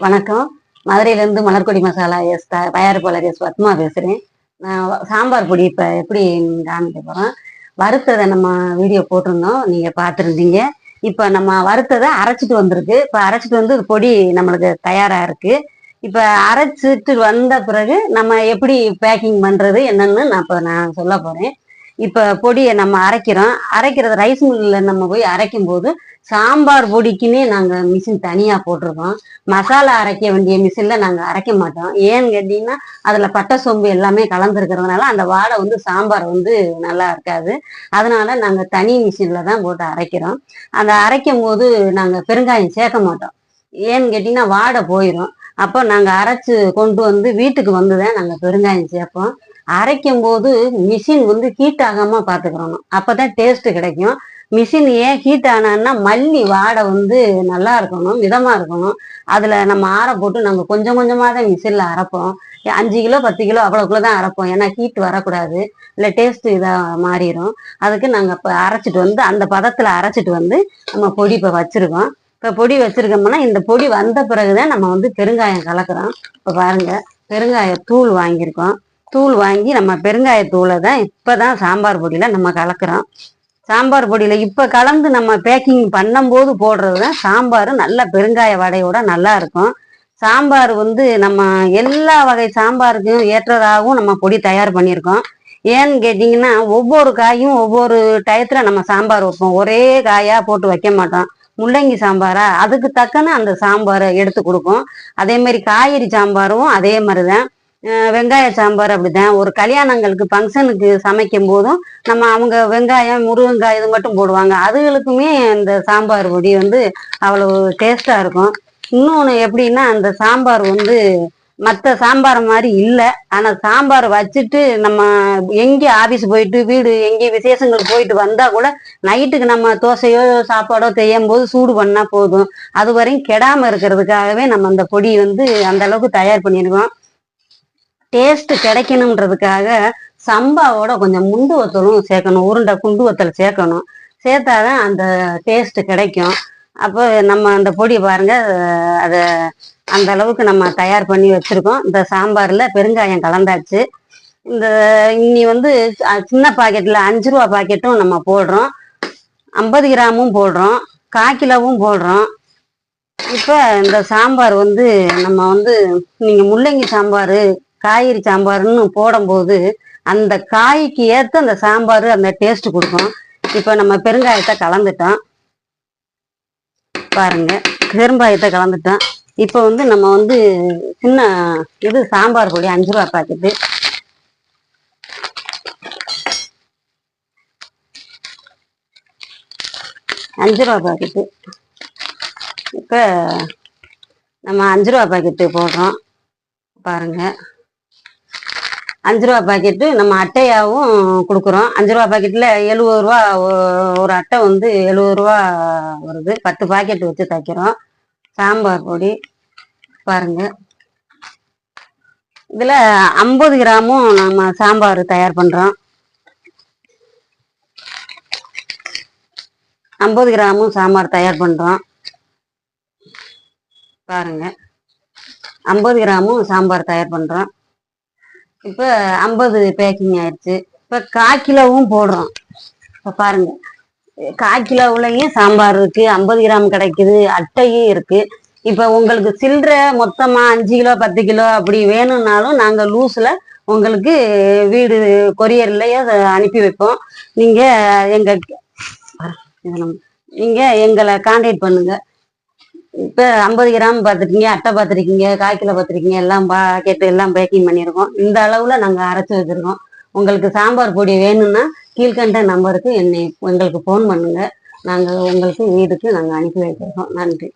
வணக்கம். மதுரையிலேருந்து மலர்கொடி மசாலா எஸ் த- தயாரிப்பாளர் எஸ் பத்மா பேசுகிறேன் நான் சாம்பார் பொடி இப்போ எப்படி காமிக்க போகிறோம் வறுத்ததை நம்ம வீடியோ போட்டிருந்தோம். நீங்கள் பார்த்துருந்தீங்க. இப்போ நம்ம வறுத்ததை அரைச்சிட்டு வந்திருக்கு. இப்போ அரைச்சிட்டு வந்து பொடி நம்மளுக்கு தயாராக இருக்குது இப்போ அரைச்சிட்டு வந்த பிறகு நம்ம எப்படி பேக்கிங் பண்ணுறது என்னன்னு நான் இப்போ நான் சொல்ல போகிறேன் இப்போ பொடியை நம்ம அரைக்கிறோம். அரைக்கிறது ரைஸ் மில்லில் நம்ம போய் அரைக்கும் போது சாம்பார் பொடிக்குன்னே நாங்கள் மிஷின் தனியாக போட்டிருக்கோம். மசாலா அரைக்க வேண்டிய மிஷினில் நாங்கள் அரைக்க மாட்டோம். ஏன்னு கேட்டிங்கன்னா அதில் பட்டை சோம்பு எல்லாமே கலந்துருக்கிறதுனால அந்த வாடை வந்து சாம்பார் வந்து நல்லா இருக்காது. அதனால நாங்கள் தனி மிஷினில் தான் போட்டு அரைக்கிறோம். அந்த அரைக்கும் போது நாங்கள் பெருங்காயம் சேர்க்க மாட்டோம். ஏன்னு கேட்டிங்கன்னா வாடை போயிடும் அப்போ நாங்கள் அரைச்சு கொண்டு வந்து வீட்டுக்கு வந்து தான் நாங்கள் பெருங்காயம் சேர்ப்போம். அரைக்கும் போது மிஷின் வந்து ஹீட் ஆகாமல் பாத்துக்கிறணும் அப்பதான் டேஸ்ட் டேஸ்ட்டு கிடைக்கும். மிஷின் ஏன் ஹீட் ஆனான்னா மல்லி வாடை வந்து நல்லா இருக்கணும் மிதமாக இருக்கணும். அதில் நம்ம ஆற போட்டு நாங்கள் கொஞ்சம் கொஞ்சமாக தான் மிஷினில் அரைப்போம். அஞ்சு கிலோ பத்து கிலோ அவ்வளோக்குள்ள தான் அரைப்போம். ஏன்னா ஹீட் வரக்கூடாது. இல்லை டேஸ்ட்டு இதாக மாறிடும் அதுக்கு நாங்கள் இப்போ அரைச்சிட்டு வந்து அந்த பதத்தில் அரைச்சிட்டு வந்து நம்ம பொடி இப்போ வச்சுருக்கோம். இப்போ பொடி வச்சுருக்கோம்னா இந்த பொடி வந்த பிறகு தான் நம்ம வந்து பெருங்காயம் கலக்கிறோம். இப்போ பாருங்கள் பெருங்காய தூள் வாங்கியிருக்கோம். தூள் வாங்கி நம்ம பெருங்காய தூளை தான் இப்போ தான் சாம்பார் பொடியில் நம்ம கலக்கிறோம். சாம்பார் பொடியில் இப்போ கலந்து நம்ம பேக்கிங் பண்ணும்போது போடுறது தான் சாம்பார் நல்ல பெருங்காய வடையோட நல்லா இருக்கும். சாம்பார் வந்து நம்ம எல்லா வகை சாம்பாருக்கும் ஏற்றதாகவும் நம்ம பொடி தயார் பண்ணியிருக்கோம். ஏன்னு கேட்டிங்கன்னா ஒவ்வொரு காயும் ஒவ்வொரு டயத்தில் நம்ம சாம்பார் வைப்போம். ஒரே காயாக போட்டு வைக்க மாட்டோம். முள்ளங்கி சாம்பாரா? அதுக்கு தக்கன அந்த சாம்பாரை எடுத்து கொடுக்கும் அதே மாதிரி காய்கறி சாம்பாரும் அதே மாதிரி தான். வெங்காய சாம்பார் அப்படிதான் ஒரு கல்யாணங்களுக்கு ஃபங்க்ஷனுக்கு சமைக்கும் போதும் நம்ம அவங்க வெங்காயம் முருங்கக்காய் இது மட்டும் போடுவாங்க. அதுகளுக்குமே இந்த சாம்பார் பொடி வந்து அவ்வளவு டேஸ்டா இருக்கும். இன்னொன்று எப்படின்னா அந்த சாம்பார் வந்து மற்ற சாம்பார் மாதிரி இல்லை. ஆனால் சாம்பார் வச்சுட்டு நம்ம எங்கே ஆஃபீஸ் போயிட்டு வீடு எங்கே விசேஷங்களுக்கு போயிட்டு வந்தால் கூட நைட்டுக்கு நம்ம தோசையோ சாப்பாடோ செய்யும் போது சூடு பண்ணால் போதும். அது வரையும் கெடாமல் இருக்கிறதுக்காகவே நம்ம அந்த பொடி வந்து அந்த அளவுக்கு தயார் பண்ணியிருக்கோம். டேஸ்ட் கிடைக்கணுன்றதுக்காக சம்பாவோட கொஞ்சம் முண்டு வத்தலும் சேர்க்கணும் உருண்டை குண்டு வத்தல் சேர்க்கணும். சேர்த்தாதான் அந்த டேஸ்ட் கிடைக்கும். அப்போ நம்ம அந்த பொடியை பாருங்க அதை அந்த அளவுக்கு நம்ம தயார் பண்ணி வச்சிருக்கோம். இந்த சாம்பாரில் பெருங்காயம் கலந்தாச்சு. இந்த இன்னி வந்து சின்ன பாக்கெட்டில் அஞ்சு ரூபா பாக்கெட்டும் நம்ம போடுறோம். ஐம்பது கிராமும் போடுறோம். கால் கிலோவும் போடுறோம். இப்போ இந்த சாம்பார் வந்து நம்ம வந்து நீங்கள் முள்ளங்கி சாம்பார் காய்கறி சாம்பார்னு போடும்போது அந்த காய்க்கு ஏற்ற அந்த சாம்பார் அந்த டேஸ்ட் கொடுக்கும் இப்போ நம்ம பெருங்காயத்தை கலந்துட்டோம். பாருங்க பெருங்காயத்தை கலந்துட்டோம். இப்போ வந்து நம்ம வந்து சின்ன இது சாம்பார் பொடி அஞ்சு ரூபா பாக்கெட்டு அஞ்சு ரூபா பாக்கெட்டு இப்போ நம்ம அஞ்சு ரூபா பாக்கெட்டு போடுறோம். பாருங்கள் அஞ்சு ரூபா பாக்கெட்டு நம்ம அட்டையாகவும் கொடுக்குறோம். அஞ்சு ரூபா பாக்கெட்டில் எழுபது ரூபா ஒரு அட்டை வந்து எழுபது ரூபா வருது. பத்து பாக்கெட் வச்சு தைக்கிறோம். சாம்பார் பொடி பாருங்க. இதில் ஐம்பது கிராமும் நம்ம சாம்பார் தயார் பண்ணுறோம் ஐம்பது கிராமும் சாம்பார் தயார் பண்ணுறோம் பாருங்க. ஐம்பது கிராமும் சாம்பார் தயார் பண்ணுறோம் இப்போ ஐம்பது பேக்கிங் ஆயிடுச்சு. இப்போ கால் கிலோவும் போடுறோம். இப்போ பாருங்க. கால் கிலோவுலையும் சாம்பார் இருக்கு ஐம்பது கிராம் கிடைக்குது அட்டையும் இருக்கு. இப்போ உங்களுக்கு சில்லற மொத்தமா அஞ்சு கிலோ பத்து கிலோ அப்படி வேணும்னாலும் நாங்கள் லூஸில் உங்களுக்கு வீடு கொரியர்லயே அதை அனுப்பி வைப்போம். நீங்கள் எங்கள் நீங்கள் எங்களை கான்டாக்ட் பண்ணுங்க. இப்போ ஐம்பது கிராம் பார்த்துருக்கீங்க அட்டை பார்த்துருக்கீங்க கால் கிலோ பார்த்துருக்கீங்க எல்லாம் பாக்கெட்டு எல்லாம் பேக்கிங் பண்ணியிருக்கோம். இந்த அளவில் நாங்கள் அரைச்சி வச்சுருக்கோம். உங்களுக்கு சாம்பார் பொடி வேணும்னா கீழ்கண்ட நம்பருக்கு என்னை எங்களுக்கு ஃபோன் பண்ணுங்க. நாங்கள் உங்களுக்கு வீட்டுக்கு நாங்கள் அனுப்பி வைக்கிறோம். நன்றி.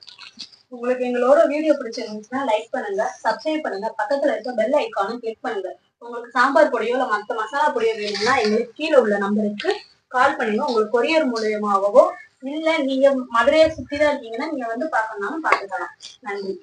உங்களுக்கு எங்களோட வீடியோ பிடிச்சிருந்துச்சுன்னா லைக் பண்ணுங்க சப்ஸ்கிரைப் பண்ணுங்க பக்கத்துல இருக்க பெல் ஐக்கானும் கிளிக் பண்ணுங்க. உங்களுக்கு சாம்பார் பொடியோ இல்ல மத்த மசாலா பொடியோ வேணும்னா எங்களுக்கு கீழே உள்ள நம்பருக்கு கால் பண்ணுங்க. உங்களுக்கு கொரியர் மூலியமாகவோ இல்ல நீங்க மதுரையை சுத்தி தான் இருக்கீங்கன்னா நீங்க வந்து பாக்கணும்னாலும் பாத்துக்கலாம் நன்றி.